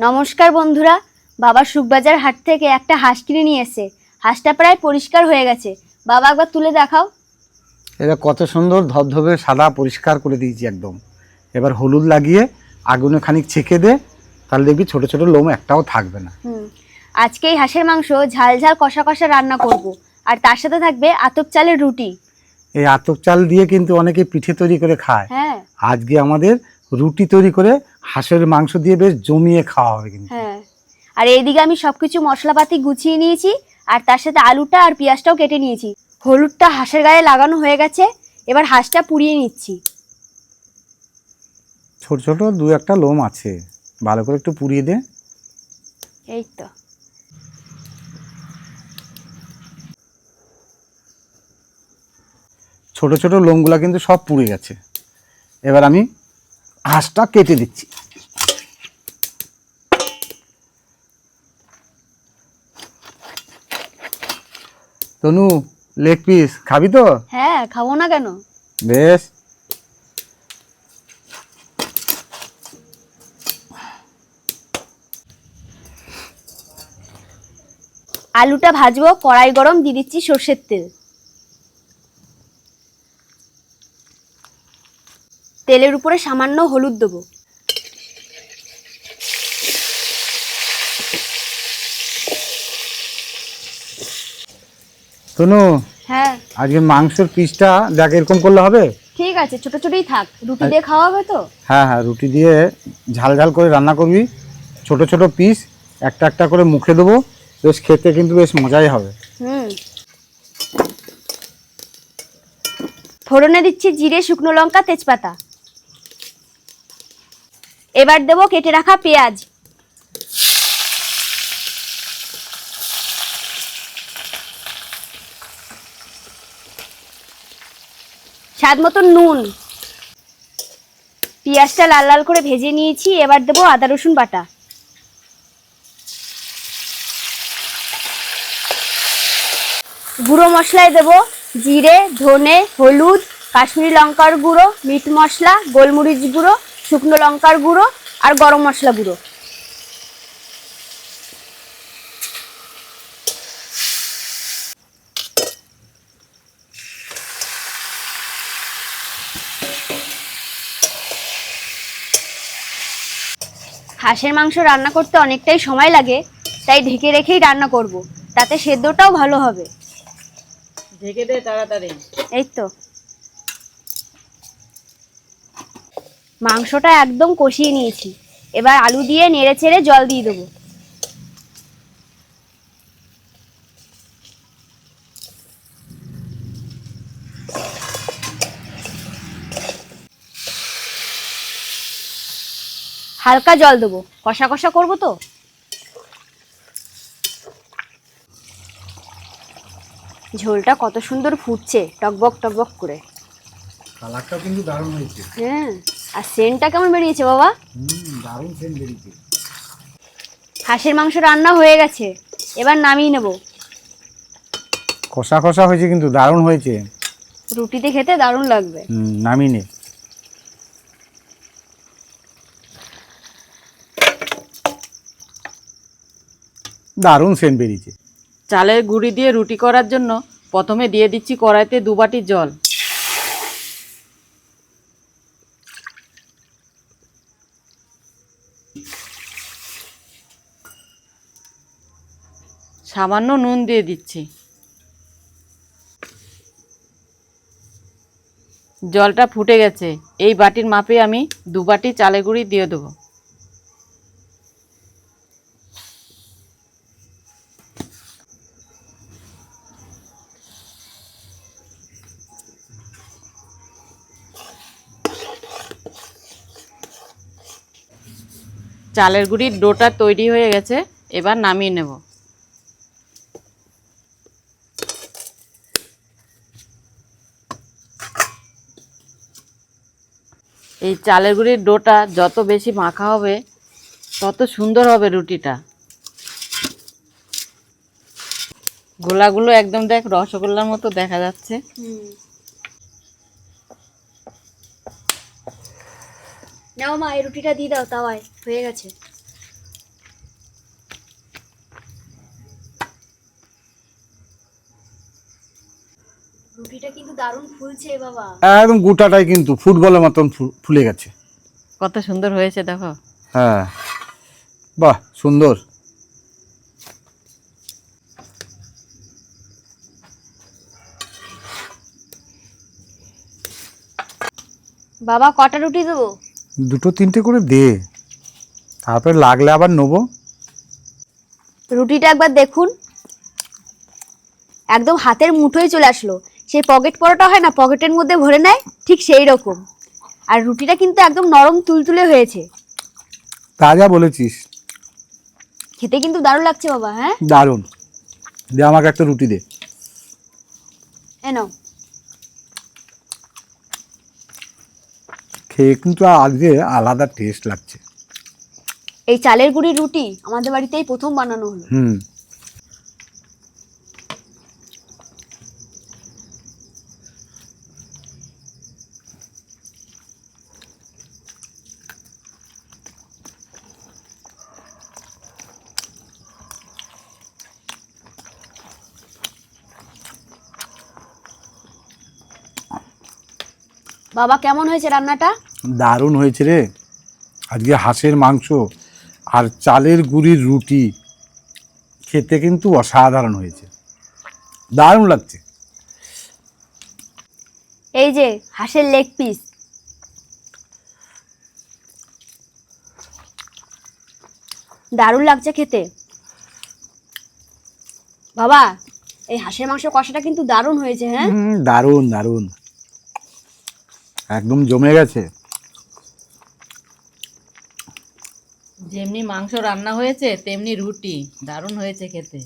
নমস্কার বন্ধুরা বাবা সুখবাজার হাট থেকে একটা হাঁস কিনে নিয়ে এসে হাঁসটা প্রায় পরিষ্কার হয়ে গেছে। বাবা একবার তুলে দেখাও। এটা কত সুন্দর ধবধবে সাদা পরিষ্কার করে দিয়েছি একদম। এবার হলুদ লাগিয়ে আগুনে খানিক ছেঁকে দে তাহলে দেখবি ছোট ছোট লোম একটাও থাকবে না। আজকে এই হাঁসের মাংস ঝাল ঝাল কষা কষা রান্না করব। আর তার সাথে থাকবে আতপ চালের রুটি। এই আতপ চাল দিয়ে কিন্তু অনেকে পিঠে তৈরি করে খায়। হ্যাঁ। আজকে আমাদের রুটি তৈরি করে হাঁসের মাংস দিয়ে বেশ জমিয়ে খাওয়া হবে কিন্তু। হ্যাঁ। আর এইদিকে আমি সবকিছু মশলাপাতি গুছিয়ে নিয়েছি আর তার সাথে আলুটা আর পেঁয়াজটাও কেটে নিয়েছি। হলুদটা হাঁসের গায়ে লাগানো হয়ে গেছে এবার হাঁসটা পুড়িয়ে নিচ্ছি। ছোট ছোট দু একটা লোম আছে ভালো করে একটু পুড়িয়ে দে। এই তো। ছোট ছোট লোমগুলা কিন্তু সব পুড়ে গেছে। এবার আমি হাঁসটা কেটে দিচ্ছি। তনু লেগ পিস খাবি তো? হ্যাঁ খাব না কেন? বেশ। আলুটা ভাজবো কড়াই গরম দিয়ে দিচ্ছি সর্ষের তেল। তেলের উপরে সামান্য হলুদ দেবো। তনু হ্যাঁ। আজকে মাংসের পিসটা দেখ এরকম করলে হবে? ঠিক আছে ছোট ছোটই থাক। রুটি দিয়ে খাওয়া হবে তো? হ্যাঁ হ্যাঁ রুটি দিয়ে ঝাল ঝাল করে রান্না করবি। ছোট ছোট পিস একটা একটা করে মুখে দেবো। বেশ খেতে কিন্তু বেশ মজাই হবে। হুম। ফোড়নে দিচ্ছি জিরে শুকনো লঙ্কা তেজপাতা। এবার দেবো কেটে রাখা পেঁয়াজ। স্বাদ মতন নুন। পেঁয়াজটা লাল লাল করে ভেজে নিয়েছি, এবার দেবো আদা, রসুন বাটা। গুঁড়ো মশলায় দেবো জিরে, ধনে, হলুদ, কাশ্মীরি লঙ্কার গুঁড়ো, মিট মশলা, গোলমরিচ গুঁড়ো শুকনো লঙ্কার গুঁড়ো আর গরম মশলা গুঁড়ো। হাঁসের মাংস রান্না করতে অনেকটাই সময় লাগে তাই ঢেকে রেখেই রান্না করব। তাতে সেদ্ধটাও ভালো হবে। ঢেকে দে তাড়াতাড়ি। এই তো। মাংসটা একদম কষিয়ে নিয়েছি। এবার আলু দিয়ে নেড়ে ছেড়ে জল দিয়ে দেবো। হালকা জল দেবো। কষা কষা করব তো? ঝোলটা কত সুন্দর ফুটছে টকবক টকবক করে। কালারটাও কিন্তু দারুণ হয়েছে। হ্যাঁ। আর সেন্টটা কেমন বেরিয়েছে বাবা? দারুণ সেন্ট বেরিয়েছে। হাঁসের মাংস রান্না হয়ে গেছে। এবার নামিয়ে নেব। কষা কষা হয়েছে কিন্তু দারুণ হয়েছে। রুটিতে খেতে দারুণ লাগবে। হুম নামিয়ে নে। দারুণ সেন্ট বেরিয়েছে। চালের গুঁড়ি দিয়ে রুটি করার জন্য প্রথমে দিয়ে দিচ্ছি কড়াইতে দু বাটি জল। সামান্য নুন দিয়ে দিচ্ছি। জলটা ফুটে গেছে। এই বাটির মাপে আমি দু বাটি চালের গুঁড়ি দিয়ে দেবো। চালের গুঁড়ির ডোটা তৈরি হয়ে গেছে। এবার নামিয়ে নেব। এই চালের গুঁড়ির ডোটা যত বেশি মাখা হবে, তত সুন্দর হবে রুটিটা। গোলাগুলো একদম দেখ রসগোল্লার মতো দেখা যাচ্ছে। নাও মা, এই রুটিটা দিয়ে দাও তাওয়ায় হয়ে গেছে। রুটিটা কিন্তু দারুণ ফুলছে বাবা। একদম গোটাটাই কিন্তু ফুটবলের মতন ফু- ফুলে গেছে। কত সুন্দর হয়েছে দেখো। হ্যাঁ। বাহ সুন্দর। বাবা কটা রুটি দেবো? দুটো তিনটে করে দে। তারপরে লাগলে আবার নেব। রুটিটা একবার দেখুন। একদম হাতের মুঠোয় চলে আসলো। সেই পকেট পরোটা হয় না পকেটের মধ্যে ভরে নেয় ঠিক সেই রকম। আর রুটিটা কিন্তু একদম নরম তুলতুলে হয়েছে। তাজা বলেছিস। খেতে কিন্তু দারুণ লাগছে বাবা হ্যাঁ? দারুণ। দে আমাকে একটা রুটি দে। এনো খেয়ে কিন্তু আজকে আলাদা টেস্ট লাগছে। এই চালের গুঁড়ির রুটি আমাদের বাড়িতেই প্রথম বানানো হলো। হুম। বাবা কেমন হয়েছে রান্নাটা? দারুণ হয়েছে রে। আজকে হাঁসের মাংস আর চালের গুঁড়ির রুটি খেতে কিন্তু অসাধারণ হয়েছে। দারুণ লাগছে। এই যে হাঁসের লেগ পিস দারুণ লাগছে খেতে। বাবা এই হাঁসের মাংস কষাটা কিন্তু দারুণ হয়েছে হ্যাঁ? দারুণ দারুণ। একদম জমে গেছে। যেমনি মাংস রান্না হয়েছে তেমনি রুটি। দারুণ হয়েছে খেতে।